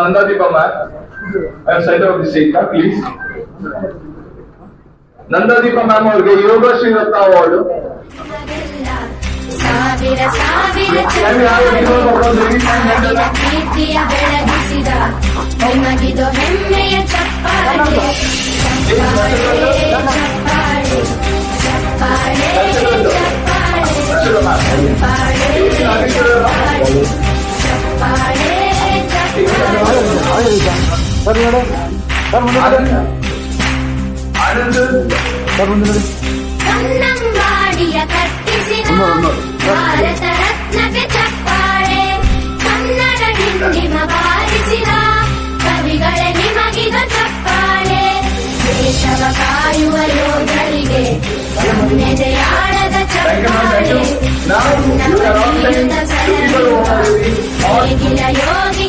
Nanda Deepa ma'am, side of the Sita, please. Nanda Deepa ma'am ಅವ್ರಿಗೆ ಯೋಗಶ್ರೀ ರತ್ನ award ಚಪ್ಪಾಳೆ ಕಾಯುವ ಯೋಧರಿಗೆ ನೆದೆಯಾಡದ ಚಪ್ಪಾಳೆ ನಾವು ಸರಳ yoga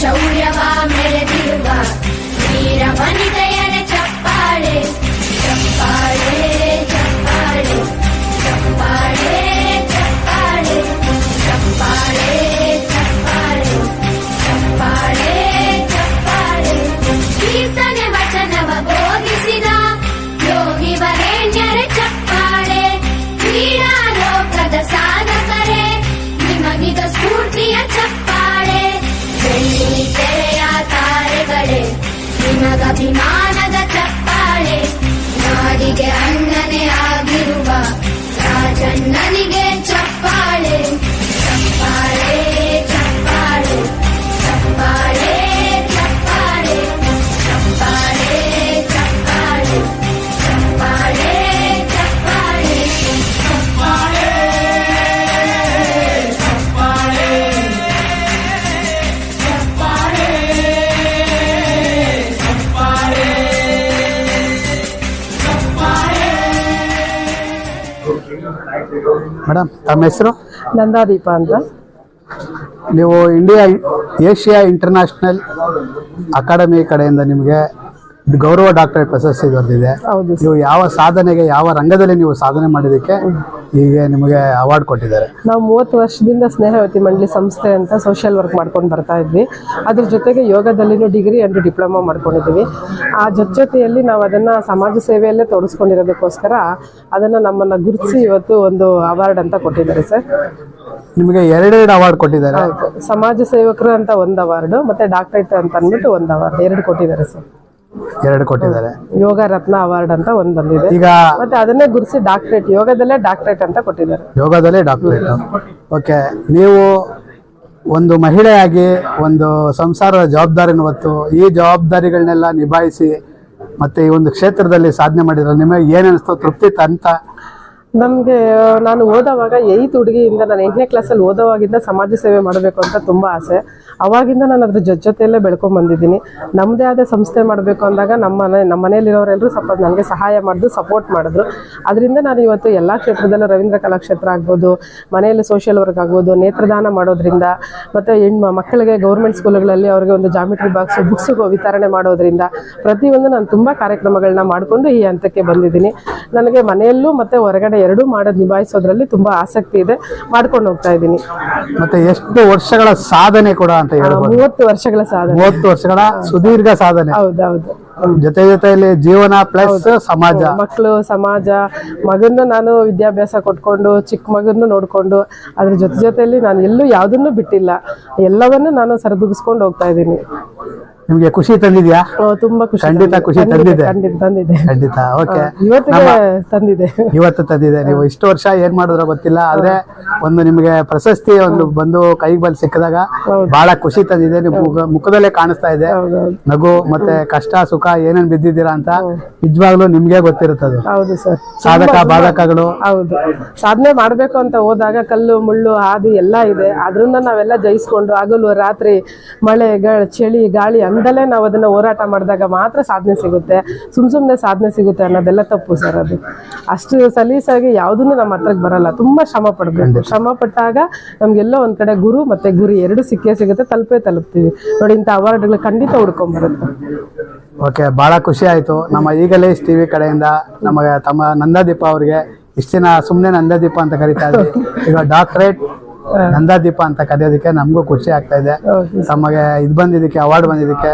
Shaurya va a merecir va. Mira, bonita. Madam ತಮ್ಮ ಹೆಸರು? ನಂದಾದೀಪ ಅಂತ. ನೀವು ಇಂಡಿಯಾ ಏಷ್ಯಾ ಇಂಟರ್ನ್ಯಾಷನಲ್ ಅಕಾಡೆಮಿ ಕಡೆಯಿಂದ ನಿಮಗೆ ಗೌರವ ಡಾಕ್ಟರೇಟ್ ಪ್ರಶಸ್ತಿ ದೊರೆತಿದೆ ಹೌದು ನೀವು ಯಾವ ಸಾಧನೆಗೆ ಯಾವ ರಂಗದಲ್ಲಿ ನೀವು ಸಾಧನೆ ಮಾಡಿದ್ದಕ್ಕೆ ಹೀಗೆ ನಿಮಗೆ ಅವಾರ್ಡ್ ಕೊಟ್ಟಿದ್ದಾರೆ. ನಾವು ಮೂವತ್ತು ವರ್ಷದಿಂದ ಸ್ನೇಹವತಿ ಮಂಡಳಿ ಸಂಸ್ಥೆ ಅಂತ ಸೋಷಿಯಲ್ ವರ್ಕ್ ಮಾಡ್ಕೊಂಡು ಬರ್ತಾ ಇದ್ವಿ. ಅದ್ರ ಜೊತೆಗೆ ಯೋಗದಲ್ಲಿನೂ ಡಿಗ್ರಿ ಅಂಡ್ ಡಿಪ್ಲೊಮಾ ಮಾಡ್ಕೊಂಡಿದ್ದೀವಿ. ಆ ಜೊತೆ ಜೊತೆಯಲ್ಲಿ ನಾವು ಅದನ್ನು ಸಮಾಜ ಸೇವೆಯಲ್ಲೇ ತೋರಿಸ್ಕೊಂಡಿರೋದಕ್ಕೋಸ್ಕರ ಅದನ್ನು ನಮ್ಮನ್ನು ಗುರುತಿಸಿ ಇವತ್ತು ಒಂದು ಅವಾರ್ಡ್ ಅಂತ ಕೊಟ್ಟಿದ್ದಾರೆ ಸರ್. ನಿಮಗೆ ಎರಡೆರಡು ಅವಾರ್ಡ್ ಕೊಟ್ಟಿದ್ದಾರೆ. ಸಮಾಜ ಸೇವಕರು ಅಂತ ಒಂದು ಅವಾರ್ಡು ಮತ್ತು ಡಾಕ್ಟ್ರೇಟ್ ಅಂತ ಅಂದ್ಬಿಟ್ಟು ಒಂದು ಅವಾರ್ಡ್ ಎರಡು ಕೊಟ್ಟಿದ್ದಾರೆ ಸರ್. ಎರಡು ಕೊಟ್ಟಿದ್ದಾರೆ. ಯೋಗ ರತ್ನ ಅವಾರ್ಡ್ ಅಂತ ಒಂದು ಬಂದಿದೆ. ಈಗ ಮತ್ತೆ ಅದನ್ನೇ ಗುರುಸಿ ಡಾಕ್ಟ್ರೇಟ್ ಯೋಗದಲ್ಲೇ ಡಾಕ್ಟ್ರೇಟ್ ಅಂತ ಕೊಟ್ಟಿದ್ದಾರೆ. ಯೋಗದಲ್ಲೇ ಡಾಕ್ಟರೇಟ್ ಓಕೆ ನೀವು ಒಂದು ಮಹಿಳೆಯಾಗಿ ಒಂದು ಸಂಸಾರದ ಜವಾಬ್ದಾರಿನ ಹೊತ್ತು ಈ ಜವಾಬ್ದಾರಿಗಳನ್ನೆಲ್ಲ ನಿಭಾಯಿಸಿ ಮತ್ತೆ ಈ ಒಂದು ಕ್ಷೇತ್ರದಲ್ಲಿ ಸಾಧನೆ ಮಾಡಿದ್ರೆ ನಿಮಗೆ ಏನಿಸ್ತು? ತೃಪ್ತಿ ಅಂತ? ನಮಗೆ ನಾನು ಓದೋವಾಗ ಏಯ್ತ್ ಹುಡುಗಿಯಿಂದ ನಾನು ಎಂಟನೇ ಕ್ಲಾಸಲ್ಲಿ ಓದೋವಾಗಿಂದ ಸಮಾಜ ಸೇವೆ ಮಾಡಬೇಕು ಅಂತ ತುಂಬ ಆಸೆ. ಅವಾಗಿಂದ ನಾನು ಅದ್ರ ಜೊತೆ ಜೊತೆಯಲ್ಲೇ ಬೆಳ್ಕೊಂಡ್ ಬಂದಿದ್ದೀನಿ. ನಮ್ಮದೇ ಆದ ಸಂಸ್ಥೆ ಮಾಡಬೇಕು ಅಂದಾಗ ನಮ್ಮ ಮನೆ, ನಮ್ಮ ಮನೆಯಲ್ಲಿರೋರೆಲ್ಲರೂ ಸ್ವಲ್ಪ ನನಗೆ ಸಹಾಯ ಮಾಡಿದ್ರು ಸಪೋರ್ಟ್ ಮಾಡಿದ್ರು. ಅದರಿಂದ ನಾನು ಇವತ್ತು ಎಲ್ಲ ಕ್ಷೇತ್ರದಲ್ಲೂ ರವೀಂದ್ರ ಕಲಾಕ್ಷೇತ್ರ ಆಗ್ಬೋದು, ಮನೆಯಲ್ಲಿ ಸೋಷಿಯಲ್ ವರ್ಕ್ ಆಗ್ಬೋದು, ನೇತ್ರದಾನ ಮಾಡೋದ್ರಿಂದ, ಮತ್ತು ಹೆಣ್ಣು ಮಕ್ಕಳಿಗೆ ಗೌರ್ಮೆಂಟ್ ಸ್ಕೂಲ್ಗಳಲ್ಲಿ ಅವ್ರಿಗೆ ಒಂದು ಜಾಮಿಟ್ರಿ ಬಾಕ್ಸ್ ಬುಕ್ಸ್ ವಿತರಣೆ ಮಾಡೋದ್ರಿಂದ ಪ್ರತಿಯೊಂದು ನಾನು ತುಂಬ ಕಾರ್ಯಕ್ರಮಗಳನ್ನ ಮಾಡಿಕೊಂಡು ಈ ಹಂತಕ್ಕೆ ಬಂದಿದ್ದೀನಿ. ನನಗೆ ಮನೆಯಲ್ಲೂ ಮತ್ತು ಹೊರಗಡೆ ಎರಡೂ ಮಾಡೋದು ನಿಭಾಯಿಸೋದ್ರಲ್ಲಿ ತುಂಬ ಆಸಕ್ತಿ ಇದೆ. ಮಾಡ್ಕೊಂಡು ಹೋಗ್ತಾ ಇದ್ದೀನಿ. ಮತ್ತು ಎಷ್ಟು ವರ್ಷಗಳ ಸಾಧನೆ ಕೂಡ ಅಂತ ಹೇಳ್ಬೋದು. ಮೂವತ್ತು ವರ್ಷಗಳ ಸಾಧನೆ. ಮೂವತ್ತು ವರ್ಷಗಳ ಸುದೀರ್ಘ ಸಾಧನೆ. ಹೌದೌದು. ಜೊತೆ ಜೊತೆಯಲ್ಲಿ ಜೀವನ ಪ್ಲಸ್ ಸಮಾಜ. ಮಕ್ಕಳು ಸಮಾಜ ಮಗನ್ನು ನಾನು ವಿದ್ಯಾಭ್ಯಾಸ ಕೊಟ್ಕೊಂಡು ಚಿಕ್ಕ ಮಗನ್ನು ನೋಡಿಕೊಂಡು ಅದ್ರ ಜೊತೆ ಜೊತೆಯಲ್ಲಿ ನಾನು ಎಲ್ಲೂ ಯಾವುದನ್ನು ಬಿಟ್ಟಿಲ್ಲ. ಎಲ್ಲವನ್ನೂ ನಾನು ಸರಿದುಗಿಸ್ಕೊಂಡು ಹೋಗ್ತಾ ಇದ್ದೀನಿ. ನಿಮ್ಗೆ ಖುಷಿ ತಂದಿದ್ಯಾ? ತುಂಬಾ ಖುಷಿ ಖಂಡಿತ ಖುಷಿ ತಂದಿದೆ. ಖಂಡಿತ ತಂದಿದೆ. ಖಂಡಿತ ಓಕೆ. ಇವತ್ತಿಗೆ ತಂದಿದೆ. ಇವತ್ತು ತಂದಿದೆ. ನೀವು ಇಷ್ಟು ವರ್ಷ ಏನ್ ಮಾಡಿದ್ರೋ ಗೊತ್ತಿಲ್ಲ ಆದ್ರೆ ಒಂದು ನಿಮಗೆ ಪ್ರಶಸ್ತಿ ಒಂದು ಬಂದು ಕೈಗೆ ಬಲ್ ಸಿಕ್ಕಿದಾಗ ಬಹಳ ಖುಷಿ ತಂದಿದೆ. ನಿಮ್ ಮುಖದಲ್ಲೇ ಕಾಣಿಸ್ತಾ ಇದೆ. ನಗು ಮತ್ತೆ ಕಷ್ಟ ಸುಖ ಏನೇನ್ ಬಿದ್ದಿದ್ದೀರಾ ಅಂತ ನಿಜವಾಗ್ಲೂ ನಿಮ್ಗೆ ಗೊತ್ತಿರುತ್ತದು. ಹೌದು ಸರ್. ಸಾಧಕ ಬಾಧಕಗಳು. ಹೌದು. ಸಾಧನೆ ಮಾಡ್ಬೇಕು ಅಂತ ಹೋದಾಗ ಕಲ್ಲು ಮುಳ್ಳು ಹಾದಿ ಎಲ್ಲಾ ಇದೆ. ಅದ್ರಿಂದ ನಾವೆಲ್ಲ ಜಯಿಸ್ಕೊಂಡು ಹಗಲು ರಾತ್ರಿ ಮಳೆ ಚಳಿ ಗಾಳಿ ಅಂದಲೇ ನಾವು ಅದನ್ನ ಹೋರಾಟ ಮಾಡಿದಾಗ ಮಾತ್ರ ಸಾಧನೆ ಸಿಗುತ್ತೆ. ಸುಮ್ ಸುಮ್ನೆ ಸಾಧನೆ ಸಿಗುತ್ತೆ ಅನ್ನೋದೆಲ್ಲ ತಪ್ಪು ಸರ್ ಅದು. ಅಷ್ಟು ಸಲೀಸಾಗಿ ಯಾವುದನ್ನು ನಮ್ಮ ಹತ್ರಕ್ಕೆ ಬರಲ್ಲ. ತುಂಬಾ ಶ್ರಮ ಪಡ್ಬೇಕು. ಶ್ರಮ ಪಟ್ಟಾಗ ನಮ್ಗೆಲ್ಲೋ ಒಂದ್ ಕಡೆ ಗುರು ಮತ್ತೆ ಗುರಿ ಎರಡು ಸಿಕ್ಕೇ ಸಿಗುತ್ತೆ ತಲುಪೇ ತಲುಪ್ತೀವಿ. ನೋಡಿ ಇಂಥ ಅವಾರ್ಡ್ಗಳು ಖಂಡಿತ ಹುಡ್ಕೊಂಬರುತ್ತೆ ಓಕೆ ಬಹಳ ಖುಷಿ ಆಯ್ತು. ನಮ್ಮ ಈಗಲೇ ಟಿವಿ ಕಡೆಯಿಂದ ನಮಗೆ ತಮ್ಮ ನಂದಾದೀಪ ಅವರಿಗೆ ಇಷ್ಟು ದಿನ ಸುಮ್ಮನೆ ನಂದಾದೀಪ ಅಂತ ಕರಿತಾ ಇದ್ವಿ. ಈಗ ಡಾಕ್ಟರೇಟ್ ನಂದಾದೀಪ ಅಂತ ಕರೆಯೋದಕ್ಕೆ ನಮಗೂ ಖುಷಿ ಆಗ್ತಾ ಇದೆ. ತಮಗೆ ಇದು ಬಂದಿದ್ದಕ್ಕೆ ಅವಾರ್ಡ್ ಬಂದಿದ್ದಕ್ಕೆ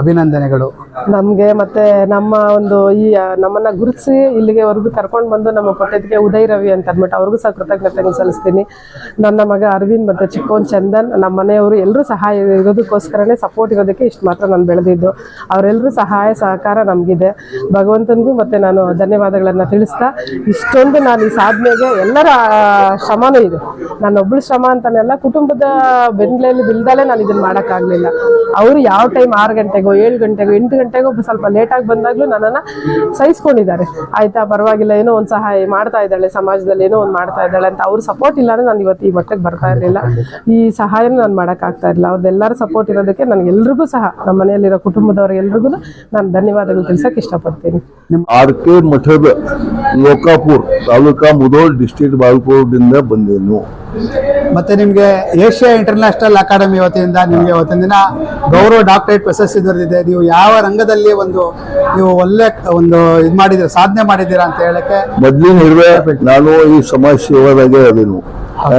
ಅಭಿನಂದನೆಗಳು. ನಮಗೆ ಮತ್ತೆ ನಮ್ಮ ಒಂದು ಈ ನಮ್ಮನ್ನ ಗುರುತಿಸಿ ಇಲ್ಲಿಗೆ ಅವ್ರಿಗೂ ಕರ್ಕೊಂಡು ಬಂದು ನಮ್ಮ ಕೊಟ್ಟಿದ್ದಕ್ಕೆ ಉದಯ್ ರವಿ ಅಂತ ಅಂದ್ಬಿಟ್ಟು ಅವ್ರಿಗೂ ಸಹ ಕೃತಜ್ಞತೆ ಸಲ್ಲಿಸ್ತೀನಿ. ನನ್ನ ಮಗ ಅರವಿಂದ್ ಮತ್ತೆ ಚಿಕ್ಕೋನ್ ಚಂದನ್, ನಮ್ಮ ಮನೆಯವರು ಎಲ್ಲರೂ ಸಹಾಯ ಇರೋದಕ್ಕೋಸ್ಕರನೇ ಸಪೋರ್ಟ್ ಇರೋದಕ್ಕೆ ಇಷ್ಟು ಮಾತ್ರ ನಾನು ಬೆಳೆದಿದ್ದು. ಅವರೆಲ್ಲರೂ ಸಹಾಯ, ಸಹಕಾರ ನಮಗಿದೆ. ಭಗವಂತನಿಗೂ ಮತ್ತೆ ನಾನು ಧನ್ಯವಾದಗಳನ್ನು ತಿಳಿಸ್ತಾ, ಇಷ್ಟೊಂದು ನಾನು ಈ ಸಾಧನೆಗೆ ಎಲ್ಲರ ಶ್ರಮನೂ ಇದೆ. ನಾನೊಬ್ಬಳು ಶ್ರಮ ಅಂತಾನೆಲ್ಲ ಕುಟುಂಬದ ಬೆನ್ನೆಲೆಯಲ್ಲಿ ಬಿಲ್ದಲೇ ನಾನು ಇದನ್ನ ಮಾಡೋಕ್ಕಾಗಲಿಲ್ಲ ಅವರು ಯಾವ ಟೈಮ್ ಆರು ಗಂಟೆಗೋ, ಏಳು ಗಂಟೆಗೋ, ಎಂಟು ಗಂಟೆಗೋ ಸ್ವಲ್ಪ ಲೇಟಾಗಿ ಬಂದಾಗಲೂ ನನ್ನನ್ನು ಸಹಿಸ್ಕೊಂಡಿದ್ದಾರೆ. ಆಯಿತಾ, ಪರವಾಗಿಲ್ಲ, ಏನೋ ಒಂದು ಸಹಾಯ ಮಾಡ್ತಾ ಇದ್ದಾಳೆ, ಸಮಾಜದಲ್ಲಿ ಏನೋ ಒಂದು ಮಾಡ್ತಾ ಇದ್ದಾಳೆ ಅಂತ ಅವ್ರ ಸಪೋರ್ಟ್ ಇಲ್ಲ ನಾನು ಇವತ್ತು ಈ ಮಟ್ಟಕ್ಕೆ ಬರ್ತಾ ಇರಲಿಲ್ಲ. ಈ ಸಹಾಯನ ನಾನು ಮಾಡೋಕ್ಕಾಗ್ತಾ ಇರಲಿಲ್ಲ. ಅವ್ರದ್ದೆಲ್ಲರ ಸಪೋರ್ಟ್ ಇರೋದಕ್ಕೆ ನನಗೆ ಎಲ್ರಿಗೂ ಸಹ, ನಮ್ಮ ಮನೆಯಲ್ಲಿರೋ ಕುಟುಂಬದವ್ರಿಗೆಲ್ರಿಗೂ ನಾನು ಧನ್ಯವಾದಗಳು ತಿಳಿಸೋಕೆ ಇಷ್ಟಪಡ್ತೀನಿ. R K Mathad Lokapur taluka Mudhol district ಬಾಗಲಕೋಟದಿಂದ ಬಂದೇನು. ಮತ್ತೆ ನಿಮಗೆ ಏಷ್ಯಾ ಇಂಟರ್ನ್ಯಾಷನಲ್ ಅಕಾಡೆಮಿ ವತಿಯಿಂದ ನಿಮಗೆ ಇವತ್ತಿನ ದಿನ ಗೌರವ ಡಾಕ್ಟರೇಟ್ ಪ್ರಶಸ್ತಿ ದೊರೆತಿದೆ ನೀವು ಯಾವ ರಂಗದಲ್ಲಿ ಒಂದು ನೀವು ಒಳ್ಳೆ ಒಂದು ಇದು ಮಾಡಿದ್ದೀರಾ ಸಾಧನೆ ಮಾಡಿದ್ದೀರಾ ಅಂತ ಹೇಳಕ್ಕೆ ಮೊದ್ಲಿನ ನಾನು ಈ ಸಮಾಜ ಸೇವಾದಾಗೆ ಅದೇನು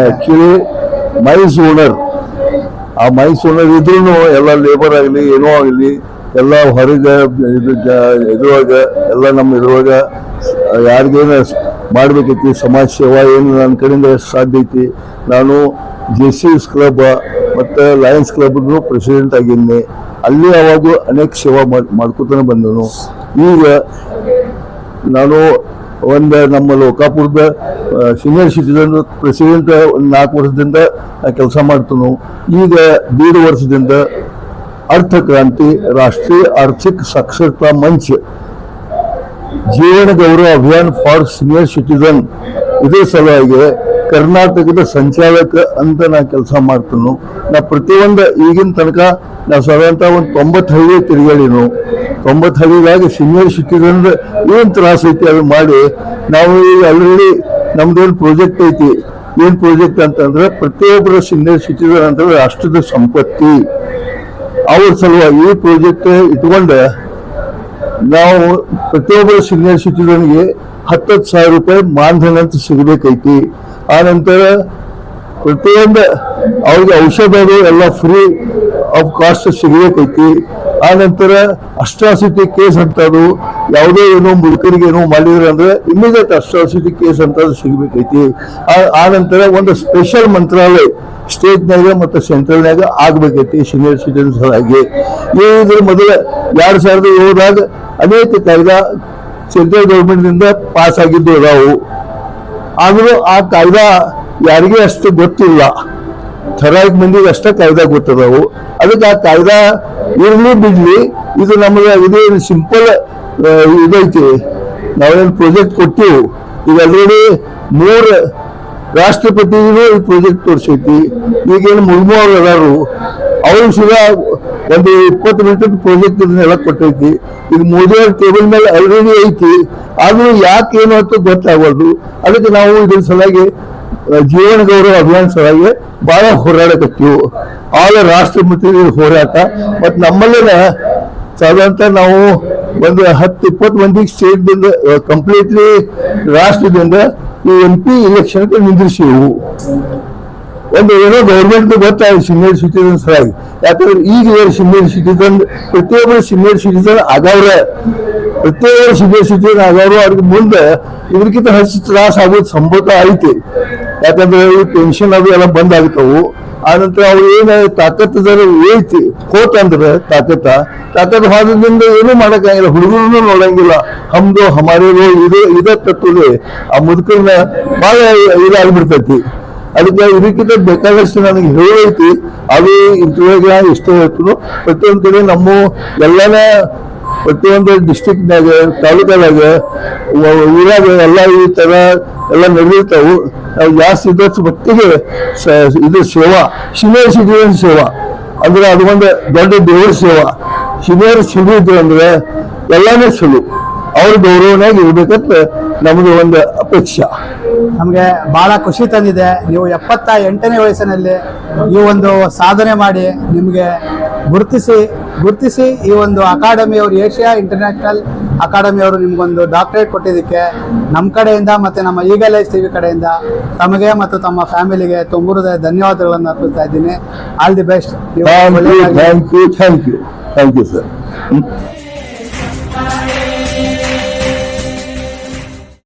ಆಕ್ಚುಲಿ ಮೈಸ್ ಓನರ್ ಆ ಮೈಸ್ ಓನರ್ ಇದ್ರೂ ಎಲ್ಲ ಲೇಬರ್ ಆಗಲಿ ಏನೋ ಆಗಲಿ ಎಲ್ಲ ಹೊರಗೆ, ಇದು ಎಲ್ಲ ನಮ್ಮ ಇದ್ರೊಳಗ, ಯಾರಿಗೇನು ಮಾಡ್ಬೇಕೈತಿ, ಸಮಾಜ ಸೇವಾ ಏನು ನನ್ನ ಕಡೆಯಿಂದ ಸಾಧ್ಯ ಐತಿ. ನಾನು ಜೆ ಸಿ ಎಸ್ ಕ್ಲಬ್ ಮತ್ತು ಲಯನ್ಸ್ ಕ್ಲಬ್ನು ಪ್ರೆಸಿಡೆಂಟ್ ಆಗಿದ್ದೀನಿ ಅಲ್ಲಿ ಅವಾಗ ಅನೇಕ ಸೇವಾ ಮಾಡಿ ಮಾಡ್ಕೊತಾನೆ ಬಂದನು. ಈಗ ನಾನು ಒಂದು ನಮ್ಮ ಲೋಕಾಪುರದ ಸೀನಿಯರ್ ಸಿಟಿಸನ್ ಪ್ರೆಸಿಡೆಂಟ್ ಒಂದು ನಾಲ್ಕು ವರ್ಷದಿಂದ ಕೆಲಸ ಮಾಡ್ತನು. ಈಗ ದೀಡ್ ವರ್ಷದಿಂದ अर्थ क्रांति राष्ट्रीय आर्थिक साक्षरता मंच ಜೀವನ ಗೌರವ ಅಭಿಯಾನ್ ಫಾರ್ ಸೀನಿಯರ್ ಸಿಟಿಸನ್ ಇದೇ ಸಲುವಾಗಿ ಕರ್ನಾಟಕದ ಸಂಚಾಲಕ ಅಂತ ನಾ ಕೆಲಸ ಮಾಡ್ತೇನೆ ನಾ ಪ್ರತಿಯೊಂದು ಈಗಿನ ತನಕ ನಾ ಸಾಧಾರಣತ ಒಂದು ತೊಂಬತ್ತು ಹಳ್ಳಿ ತಿರುಗಾಡಿನು ತೊಂಬತ್ತು ಹಳ್ಳಿಗಾಗಿ ಸೀನಿಯರ್ ಸಿಟಿಸನ್ ಏನ್ ತ್ರಾಸ ಐತಿ ಅದು ಮಾಡಿ ನಾವು ಈಗ ಆಲ್ರೆಡಿ ನಮ್ದೊಂದು ಪ್ರಾಜೆಕ್ಟ್ ಐತಿ ಏನ್ ಪ್ರಾಜೆಕ್ಟ್ ಅಂತಂದ್ರೆ ಪ್ರತಿಯೊಬ್ಬರ ಸೀನಿಯರ್ ಸಿಟಿಸನ್ ಅಂತಂದ್ರೆ ರಾಷ್ಟ್ರದ ಸಂಪತ್ತಿ ಅವ್ರ ಸಲುವಾಗಿ ಈ ಪ್ರಾಜೆಕ್ಟ್ ಇಟ್ಕೊಂಡು ನಾವು ಪ್ರತಿಯೊಬ್ಬ ಸೀನಿಯರ್ ಸಿಟಿಸನ್ಗೆ ಹತ್ತತ್ತು ಸಾವಿರ ರೂಪಾಯಿ ಮಾನಧನ ಅಂತ ಸಿಗಬೇಕೈತಿ. ಆ ನಂತರ ಪ್ರತಿಯೊಂದು ಅವ್ರಿಗೆ ಔಷಧಗಳು ಎಲ್ಲ ಫ್ರೀ ಆಫ್ ಕಾಸ್ಟ್ ಸಿಗಬೇಕೈತಿ. ಆ ನಂತರ ಅಷ್ಟಾಸಿತಿ ಕೇಸ್ ಅಂತದು, ಯಾವುದೇ ಏನೋ ಮುದುಕರಿಗೆ ಏನೋ ಮಾಡಿದ್ರೆ ಅಂದ್ರೆ ಇಮಿಡಿಯೇಟ್ ಅಷ್ಟಾಸಿತಿ ಕೇಸ್ ಅಂತ ಸಿಗಬೇಕೈತಿ. ಆ- ನಂತರ ಒಂದು ಸ್ಪೆಷಲ್ ಮಂತ್ರಾಲಯ ಸ್ಟೇಟ್ನಾಗ ಮತ್ತು ಸೆಂಟ್ರಲ್ನಾಗ ಆಗ್ಬೇಕೈತಿ ಸೀನಿಯರ್ ಆಗಿ ಇದ್ರ ಮೊದಲ ಎರಡ್ ಸಾವಿರದ ಏಳರಾಗ ಅನೇಕ ಕಾಯ್ದಾ ಸೆಂಟ್ರಲ್ ಗೌರ್ಮೆಂಟ್ನಿಂದ ಪಾಸ್ ಆಗಿದ್ದು ಅದಾವು. ಆದರೂ ಆ ಕಾಯ್ದಾ ಯಾರಿಗೆ ಅಷ್ಟು ಗೊತ್ತಿಲ್ಲ. ಥರಾಯಿಕ್ ಮಂದಿಗೆ ಅಷ್ಟೇ ಕಾಯ್ದಾ ಗೊತ್ತದವು. ಅದಕ್ಕೆ ಆ ಕಾಯ್ದಾ ಇರ್ಲಿ ಬಿಡ್ಲಿ. ಇದು ನಮಗೆ ಇದೇನು ಸಿಂಪಲ್ ಇದೈತಿ. ನಾವೇನು ಪ್ರಾಜೆಕ್ಟ್ ಕೊಟ್ಟಿವು. ಈಗ ಆಲ್ರೆಡಿ ಮೂರು ರಾಷ್ಟ್ರಪತಿಗೂ ಈ ಪ್ರಾಜೆಕ್ಟ್ ತೋರಿಸೈತಿ. ಈಗೇನು ಮುರ್ಮು ಅವರು ಅದಾರು. ಅವರು ಸುಧಾ ಒಂದು ಇಪ್ಪತ್ತು ಮಿನಿಟ್ ಪ್ರಾಜೆಕ್ಟ್ ಇದನ್ನೆಲ್ಲ ಕೊಟ್ಟೈತಿ. ಈಗ ಮೋದಿ ಅವ್ರ ಟೇಬಲ್ ಮೇಲೆ ಆಲ್ರೆಡಿ ಐತಿ. ಆದ್ರೂ ಯಾಕೆ ಏನು ಅಂತ ಗೊತ್ತಾಗಬಾರ್ದು ಅದಕ್ಕೆ ನಾವು ಇದ್ರ ಸಲುವಾಗಿ ಜೀವನ ಗೌರವ ಅಭಿಯಾನ ಸಲುವಾಗಿ ಬಹಳ ಹೋರಾಡಕತ್ತೀವಿ ಆಗ ರಾಷ್ಟ್ರಪತಿ ಹೋರಾಟ. ಮತ್ತೆ ನಮ್ಮಲ್ಲಿನ ಸಾಧಾರಣ ನಾವು ಒಂದು ಹತ್ತು, ಇಪ್ಪತ್ತು ಮಂದಿಗೆ ಸ್ಟೇಟ್ದಿಂದ ಕಂಪ್ಲೀಟ್ಲಿ ರಾಷ್ಟ್ರದಿಂದ ಈ ಎಂ ಪಿ ನಿಂದಿಸಿವು ಒಂದು ಏನೋ ಗೌರ್ಮೆಂಟ್ ಗೊತ್ತಾಯ್ತು ಸೀನಿಯರ್ ಸಿಟಿಸನ್ ಸಲುವಾಗಿ. ಯಾಕಂದ್ರೆ ಈಗ ಸೀನಿಯರ್ ಸಿಟಿಸನ್ ಪ್ರತಿಯೊಬ್ಬರು ಸೀನಿಯರ್ ಸಿಟಿಸನ್ ಆಗವ್ರ ಪ್ರತಿಯೊಬ್ಬರು ಸೀನಿಯರ್ ಸಿಟಿಸನ್ ಆಗವ್ರು ಅವ್ರಿಗೆ ಮುಂದೆ ಇದಕ್ಕಿಂತ ಹೆಚ್ಚು ತ್ರಾಸ ಆಗೋದು ಸಂಭವ ಐತಿ. ಯಾಕಂದ್ರೆ ಈ ಪೆನ್ಷನ್ ಅದು ಎಲ್ಲ ಬಂದ್ ಆಗ್ತಾವು ಆನಂತರ ಅವ್ರು ಏನ ತಾಕತ್ತು ಜರ ಐತಿ ಹೋತಂದ್ರೆ ತಾಕತ್ತ. ತಾಕತ್ ಹೋದ್ರಿಂದ ಏನು ಮಾಡಕ್ಕಾಗಿಲ್ಲ ಹುಡುಗರನ್ನು ನೋಡಂಗಿಲ್ಲ. ಹಮ್ದು, ಹಮಾರೇದು, ಇದು ಇದ ತತ್ವದೆ ಆ ಮುದುಕರನ್ನ ಬಹಳ ಇದಾಗ್ಬಿಡ್ತೈತಿ. ಅದಕ್ಕೆ ಇದಕ್ಕಿಂತ ಬೇಕಾದಷ್ಟು ನನಗೆ ಹೇಳೈತಿ ಅದು ಇಂಟರ್ವ್ಯೂಗೆ ಇಷ್ಟ ಹೇಳ್ತು ಪ್ರತಿಯೊಂದು ಕಡೆ ನಮ್ಮ ಎಲ್ಲನ ಪ್ರತಿಯೊಂದು ಡಿಸ್ಟಿಕ್ನಾಗ ತಾಲೂಕದಾಗ ವ- ಊರಾಗ ಎಲ್ಲ ಈ ಥರ ಎಲ್ಲ ನಡೆದಿರ್ತಾವು. ನಾವು ಜಾಸ್ತಿ ಇದ್ದಷ್ಟು ಮಟ್ಟಿಗೆ ಇದು ಸೇವಾ ಸೀನಿಯರ್ ಸಿಟಿಜನ್ ಸೇವಾ ಅಂದ್ರೆ ಅದು ಒಂದು ದೊಡ್ಡ ದೇವರ ಸೇವಾ ಸೀನಿಯರ್ ಸಿಟಿಜನ್ ಅಂದ್ರೆ ಎಲ್ಲನೇ ಸುಳ್ಳು. ಅವ್ರ ಗೌರವನಾಗಿ ಇರ್ಬೇಕಂತ ನಮ್ದು ಒಂದು ಅಪೇಕ್ಷೆ. ನಮಗೆ ಬಹಳ ಖುಷಿ ತಂದಿದೆ. ನೀವು ಎಪ್ಪತ್ತ ಎಂಟನೇ ವಯಸ್ಸಿನಲ್ಲಿ ಈ ಒಂದು ಸಾಧನೆ ಮಾಡಿ ನಿಮಗೆ ಗುರುತಿಸಿ ಗುರುತಿಸಿ ಈ ಒಂದು ಅಕಾಡೆಮಿಯವರು ಏಷ್ಯಾ ಇಂಟರ್ನ್ಯಾಷನಲ್ ಅಕಾಡೆಮಿಯವರು ನಿಮ್ಗೊಂದು ಡಾಕ್ಟರೇಟ್ ಕೊಟ್ಟಿದ್ದಕ್ಕೆ ನಮ್ಮ ಕಡೆಯಿಂದ ಮತ್ತೆ ನಮ್ಮ ಈಗಲೇ ಟಿ ವಿ ಕಡೆಯಿಂದ ತಮಗೆ ಮತ್ತು ತಮ್ಮ ಫ್ಯಾಮಿಲಿಗೆ ತುಂಬುರದ ಹೃದಯ ಧನ್ಯವಾದಗಳನ್ನು ಅರ್ಪಿಸ್ತಾ ಇದ್ದೀನಿ. All the best thank you thank you thank you thank you sir